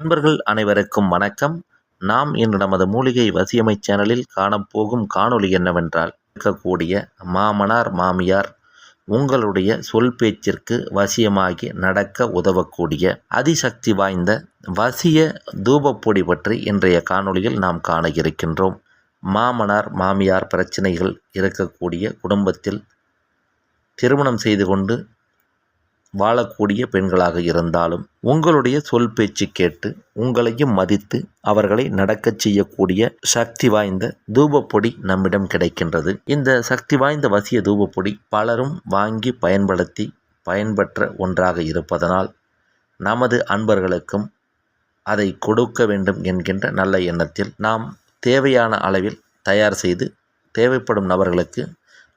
நண்பர்கள் அனைவருக்கும் வணக்கம். நாம் இன்று நமது மூலிகை வசியமை சேனலில் காணப்போகும் காணொளி என்னவென்றால் இருக்கக்கூடிய மாமனார் மாமியார் உங்களுடைய சொல் பேச்சிற்கு வசியமாகி நடக்க உதவக்கூடிய அதிசக்தி வாய்ந்த வசிய தூபப்பொடி பற்றி இன்றைய காணொளியில் நாம் காண இருக்கின்றோம். மாமனார் மாமியார் பிரச்சனைகள் இருக்கக்கூடிய குடும்பத்தில் திருமணம் செய்து கொண்டு வாழக்கூடிய பெண்களாக இருந்தாலும் உங்களுடைய சொல் பேச்சு கேட்டு உங்களையும் மதித்து அவர்களை நடக்கச் செய்யக்கூடிய சக்தி வாய்ந்த தூபப்பொடி நம்மிடம் கிடைக்கின்றது. இந்த சக்தி வாய்ந்த வசிய தூபப்பொடி பலரும் வாங்கி பயன்படுத்தி பயன்பெற்ற ஒன்றாக இருப்பதனால் நமது அன்பர்களுக்கும் அதை கொடுக்க வேண்டும் என்கின்ற நல்ல எண்ணத்தில் நாம் தேவையான அளவில் தயார் செய்து தேவைப்படும் நபர்களுக்கு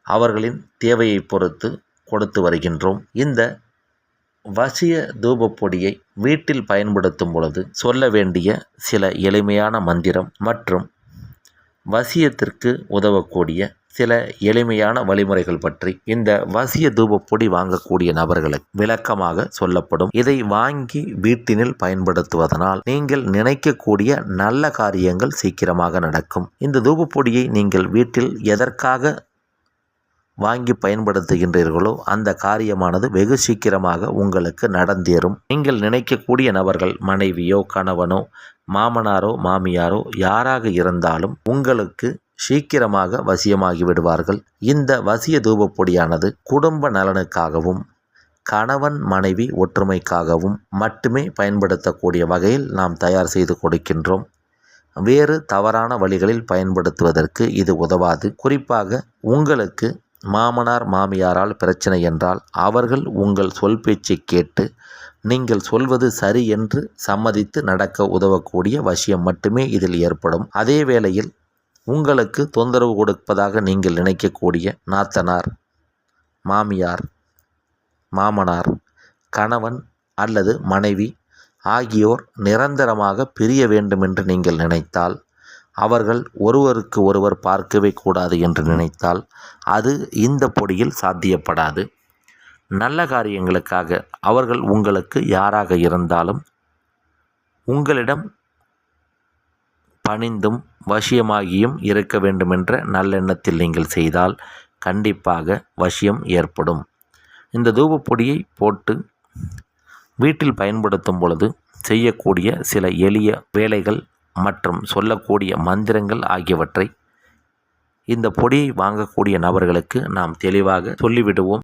அவர்களின் தேவையை பொறுத்து கொடுத்து வருகின்றோம். இந்த வசிய தூபப்பொடியை வீட்டில் பயன்படுத்தும் பொழுது சொல்ல வேண்டிய சில எளிமையான மந்திரம் மற்றும் வசியத்திற்கு உதவக்கூடிய சில எளிமையான வழிமுறைகள் பற்றி இந்த வசிய தூபப்பொடி வாங்கக்கூடிய நபர்களுக்கு விளக்கமாக சொல்லப்படும். இதை வாங்கி வீட்டினில் பயன்படுத்துவதனால் நீங்கள் நினைக்கக்கூடிய நல்ல காரியங்கள் சீக்கிரமாக நடக்கும். இந்த தூபப்பொடியை நீங்கள் வீட்டில் எதற்காக வாங்கி பயன்படுத்துகின்றீர்களோ அந்த காரியமானது வெகு சீக்கிரமாக உங்களுக்கு நடந்தேறும். நீங்கள் நினைக்கக்கூடிய நபர்கள் மனைவியோ கணவனோ மாமனாரோ மாமியாரோ யாராக இருந்தாலும் உங்களுக்கு சீக்கிரமாக வசியமாகி விடுவார்கள். இந்த வசிய தூபப்பொடியானது குடும்ப நலனுக்காகவும் கணவன் மனைவி ஒற்றுமைக்காகவும் மட்டுமே பயன்படுத்தக்கூடிய வகையில் நாம் தயார் செய்து கொடுக்கின்றோம். வேறு தவறான வழிகளில் பயன்படுத்துவதற்கு இது உதவாது. குறிப்பாக உங்களுக்கு மாமனார் மாமியாரால் பிரச்சனை என்றால் அவர்கள் உங்கள் சொல் பேச்சை கேட்டு நீங்கள் சொல்வது சரி என்று சம்மதித்து நடக்க உதவக்கூடிய வசியம் மட்டுமே இதில் ஏற்படும். அதே வேளையில் உங்களுக்கு தொந்தரவு கொடுப்பதாக நீங்கள் நினைக்கக்கூடிய நாத்தனார் மாமியார் மாமனார் கணவன் அல்லது மனைவி ஆகியோர் நிரந்தரமாக பிரிய வேண்டுமென்று நீங்கள் நினைத்தால் அவர்கள் ஒருவருக்கு ஒருவர் பார்க்கவே கூடாது என்று நினைத்தால் அது இந்த பொடியில் சாத்தியப்படாது. நல்ல காரியங்களுக்காக அவர்கள் உங்களுக்கு யாராக இருந்தாலும் உங்களிடம் பணிந்தும் வசியமாகியும் இருக்க வேண்டுமென்ற நல்லெண்ணத்தில் நீங்கள் செய்தால் கண்டிப்பாக வசியம் ஏற்படும். இந்த தூபப்பொடியை போட்டு வீட்டில் பயன்படுத்தும் பொழுது செய்யக்கூடிய சில எளிய வேலைகள் மற்றும் சொல்லக்கூடிய மந்திரங்கள் ஆகியவற்றை இந்த பொடியை வாங்கக்கூடிய நபர்களுக்கு நாம் தெளிவாக சொல்லிவிடுவோம்.